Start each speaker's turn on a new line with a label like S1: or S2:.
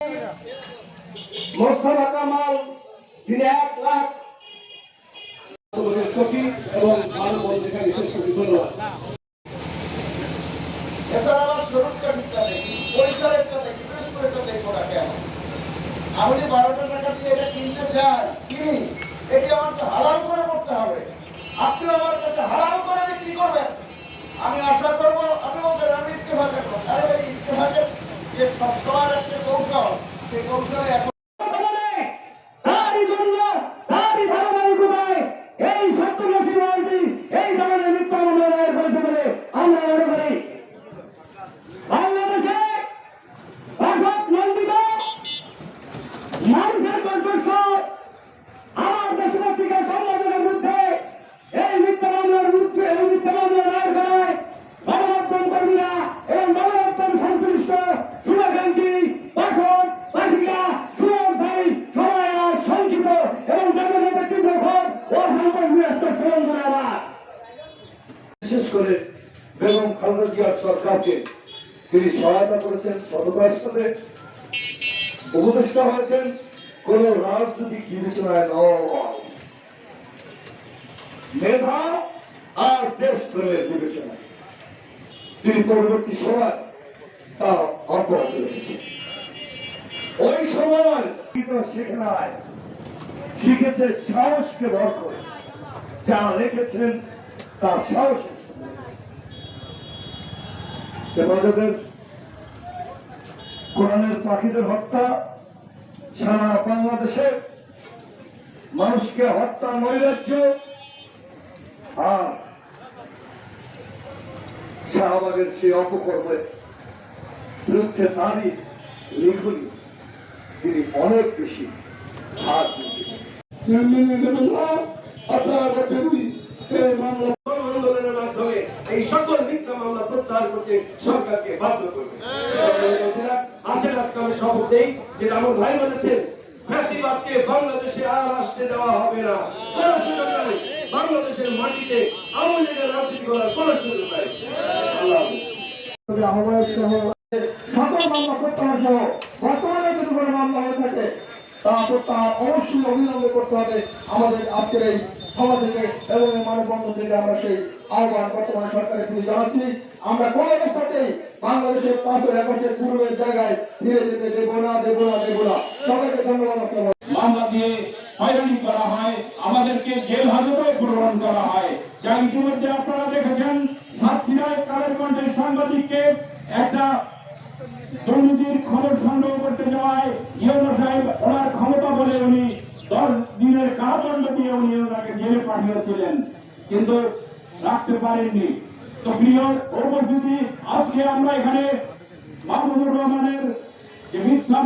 S1: আমি এটা কিনতে চাই কিনি এটি আমাকে করে করতে হবে। আপনি আমার কাছে হালাল করে বিক্রি করবেন। আমি আশা করব, আপনি বলছেন আমি ইত্তেফাকের। আরে ইত্তেফাকের যে সবসময় সেই কৌশলে
S2: বিশেষ করে বেগম খালেদা জিয়ার সরকারকে তিনি সহায়তা করেছেন সততার সাথে উপদেষ্টা হয়েছেন, কোন রাজনৈতিক বিবেচনায় নয় মেধা আর দেশ প্রেমের বিবেচনায় তিনি পরবর্তী সময় তা অব্যাহত রেখেছেন ওই সময় শেখে নাই শিখেছে সাহসকে ভর করে যা লিখেছেন তার সাহসের হেফাজতের কোরআনের পাখিদের হত্যা, সারা বাংলাদেশে মানুষকে হত্যা, নৈরাজ্য, আর শাহবাগের সেই অপকর্মের বিরুদ্ধে তারই লেখনী তিনি অনেক বেশি হাত আপনারা বলছেন এই মামলা
S3: আন্দোলনের মাধ্যমে এই সকল মিথ্যা মামলা প্রত্যাহার করতে সরকারকে বাধ্য করবে। আসেন আজকে আমি শপথ নেই যেটা আমার ভাই বলেছেন ফ্যাসিবাদকে বাংলাদেশে আর আসতে দেওয়া হবে না। কোনো সুযোগ নাই। বাংলাদেশের মাটিতে আওয়ামী লীগের রাজনীতি করার কোনো সুযোগ নাই।
S2: আহ্বায়ক সহ সকল মামলা প্রত্যাহার সহ বর্তমানে যদি কোনো মামলা হয়ে থাকে? তা প্রত্যাহার অবশ্যই অবিলম্বে করতে হবে আমাদের আজকের এই সভা থেকে এবং এই মানববন্ধন থেকে আমরা সেই আহ্বান বর্তমানে সরকারের প্রতি জানাচ্ছি। আমরা অবস্থাতেই বাংলাদেশের পূর্বের জায়গায় ফিরে যেতে দেবো না দেবো না দেবো না। সবাইকে ধন্যবাদ
S4: দিয়ে হয়রানি করা হয়, আমাদেরকে জেল হাজতে গ্রহণ করা হয়। যা ইতিমধ্যে আপনারা দেখেছেন ছাত্রীরা কালের কণ্ঠের সাংবাদিককে একটা দুর্নীতির খবর সংগ্রহ করতে যাওয়ায় সাহেব ওনার ক্ষমতা বলে উনি দশ দিনের কারাদণ্ড দিয়ে উনি ওনাকে জেলে পাঠিয়েছিলেন। কিন্তু রাখতে পারেননি। তো প্রিয় উপস্থিতি, আজকে আমরা এখানে মাহমুদুর রহমানের যে মিথ্যা